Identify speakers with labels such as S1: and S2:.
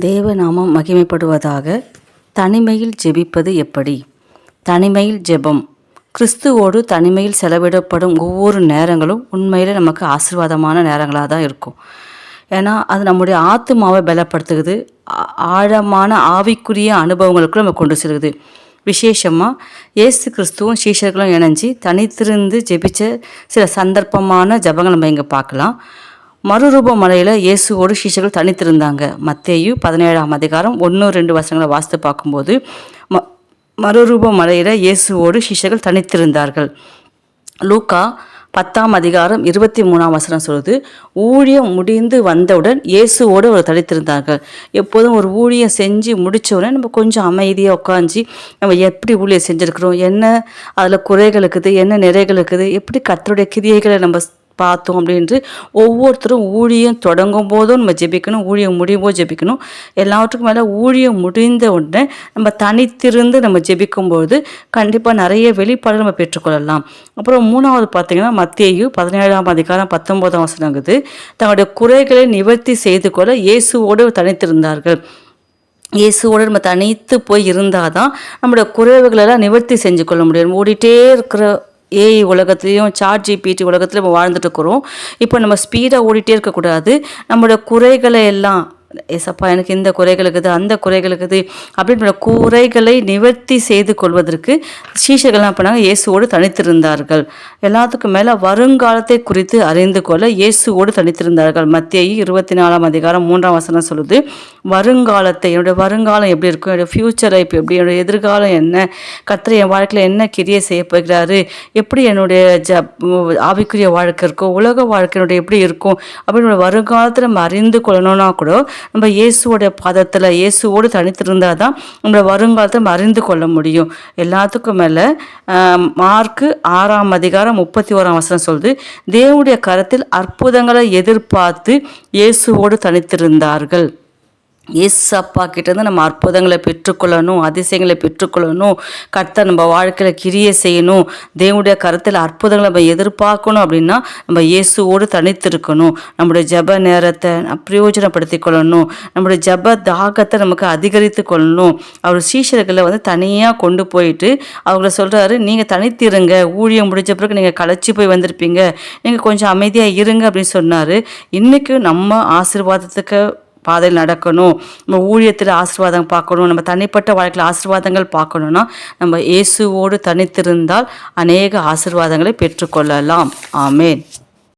S1: தேவநாமம் மகிமைப்படுவதாக தனிமையில் ஜெபிப்பது எப்படி? தனிமையில் ஜெபம். கிறிஸ்துவோடு தனிமையில் செலவிடப்படும் ஒவ்வொரு நேரங்களும் உண்மையில் நமக்கு ஆசீர்வாதமான நேரங்களாக தான் இருக்கும். ஏன்னா அது நம்முடைய ஆத்மாவை பலப்படுத்துகிறது. ஆ- ஆழமான ஆவிக்குரிய அனுபவங்களுக்கும் நம்ம கொண்டு செல்கிறது. விசேஷமாக இயேசு கிறிஸ்துவும் சீஷர்களும் இணைஞ்சு தனித்திருந்து ஜெபிச்ச சில சந்தர்ப்பமான ஜெபங்கள் நம்ம இங்கே பார்க்கலாம். மறுரூப மலையில் இயேசுவோடு சீஷர்கள் தனித்திருந்தாங்க. மத்தேயு பதினேழாம் அதிகாரம் ஒன்று ரெண்டு வசனங்களை வாசித்து பார்க்கும்போது ம மறுரூப மலையில் இயேசுவோடு சீஷர்கள் தனித்திருந்தார்கள். லூக்கா பத்தாம் அதிகாரம் இருபத்தி மூணாம் வசனம் சொல்லுது ஊழியம் முடிந்து வந்தவுடன் இயேசுவோடு அவர் தனித்திருந்தார்கள். எப்போதும் ஒரு ஊழியம் செஞ்சு முடித்தவுடனே நம்ம கொஞ்சம் அமைதியாக உட்காந்து நம்ம எப்படி ஊழியம் செஞ்சுருக்கிறோம்? என்ன அதில் குறைகள் இருக்குது? என்ன நிறைகள் இருக்குது? எப்படி கத்தருடைய கிரியைகளை நம்ம பார்த்தோம் அப்படின்ட்டு ஒவ்வொருத்தரும் ஊழியம் தொடங்கும் போதும் நம்ம ஜெபிக்கணும் ஊழியம் முடியும் போது ஜெபிக்கணும். எல்லாவற்றுக்கும் மேலே ஊழியம் முடிந்த உடனே நம்ம தனித்திருந்து நம்ம ஜெபிக்கும்போது கண்டிப்பாக நிறைய வெளிப்பாடு நம்ம பெற்றுக்கொள்ளலாம். அப்புறம் மூணாவது பார்த்தீங்கன்னா மத்தியு பதினேழாம் அதிகாரம் பத்தொன்பதாம் வசனங்குது தங்களுடைய குறைகளை நிவர்த்தி செய்து கொள்ள இயேசுவோடு தனித்திருந்தார்கள். இயேசுவோடு நம்ம தனித்து போய் இருந்தால் தான் நம்மளோட குறைவுகளெல்லாம் நிவர்த்தி செஞ்சு கொள்ள முடியும். ஓடிட்டே இருக்கிற ஏஐ உலகத்துலேயும் சாட் ஜிபிடி உலகத்தில் நம்ம வாழ்ந்துட்டு இருக்கிறோம். இப்போ நம்ம ஸ்பீடாக ஓடிட்டே இருக்கக்கூடாது. நம்மளோட குறைகளை எல்லாம் ஏசப்பா எனக்கு இந்த குறைகள் இருக்குது அந்த குறைகள் இருக்குது அப்படின்ற குறைகளை நிவர்த்தி செய்து கொள்வதற்கு சீஷர்கள் என்ன பண்ணாங்க? இயேசுவோடு தனித்திருந்தார்கள். எல்லாத்துக்கும் மேலே வருங்காலத்தை குறித்து அறிந்து கொள்ள இயேசுவோடு தனித்திருந்தார்கள். மத்திய இருபத்தி நாலாம் அதிகாரம் மூன்றாம் வசனம் சொல்லுது வருங்காலத்தை என்னுடைய வருங்காலம் எப்படி இருக்கும்? என்னுடைய ஃப்யூச்சரை இப்போ எப்படி? என்னுடைய எதிர்காலம் என்ன? கத்திர என் வாழ்க்கையில் என்ன கிரியை செய்ய போகிறாரு? எப்படி என்னுடைய ஜ ஆவிக்குரிய வாழ்க்கை இருக்கும்? உலக வாழ்க்கையினுடைய எப்படி இருக்கும்? அப்படின்னு வருங்காலத்தில் நம்ம அறிந்து கொள்ளணும்னா கூட நம்ம இயேசுவோடைய பாதத்தில் இயேசுவோடு தனித்திருந்தால் தான் நம்மளை வருங்காலத்தை நம்ம அறிந்து கொள்ள முடியும். எல்லாத்துக்கும் மேலே மார்க்கு ஆறாம் அதிகாரம் முப்பத்தி ஓராம் வசனம் சொல்லுது தேவனுடைய கரத்தில் அற்புதங்களை எதிர்பார்த்து இயேசுவோடு தனித்திருந்தார்கள். ஏசப்பா கிட்டேருந்து நம்ம அற்புதங்களை பெற்றுக்கொள்ளணும் அதிசயங்களை பெற்றுக்கொள்ளணும் கர்த்த நம்ம வாழ்க்கையில் கிரிய செய்யணும் தேவனுடைய கருத்தில் அற்புதங்களை நம்ம எதிர்பார்க்கணும் அப்படின்னா நம்ம இயேசுவோடு தனித்திருக்கணும். நம்முடைய ஜெப நேரத்தை பிரயோஜனப்படுத்தி கொள்ளணும். நம்முடைய ஜெப தாகத்தை நமக்கு அதிகரித்து கொள்ளணும். அவர் சீஷர்களை வந்து தனியாக கொண்டு போயிட்டு அவங்கள சொல்கிறாரு நீங்கள் தனித்திருங்க. ஊழியம் முடிஞ்ச பிறகு நீங்கள் களைச்சி போய் வந்திருப்பீங்க. நீங்கள் கொஞ்சம் அமைதியாக இருங்க அப்படின்னு சொன்னார். இன்றைக்கும் நம்ம ஆசீர்வாதத்துக்கு பாதையில் நடக்கணும். நம்ம ஊழியத்தில் ஆசீர்வாதம் பார்க்கணும். நம்ம தனிப்பட்ட வாழ்க்கையில் ஆசீர்வாதங்கள் பார்க்கணுன்னா நம்ம இயேசுவோடு தனித்திருந்தால் அநேக ஆசீர்வாதங்களை பெற்றுக்கொள்ளலாம். ஆமேன்.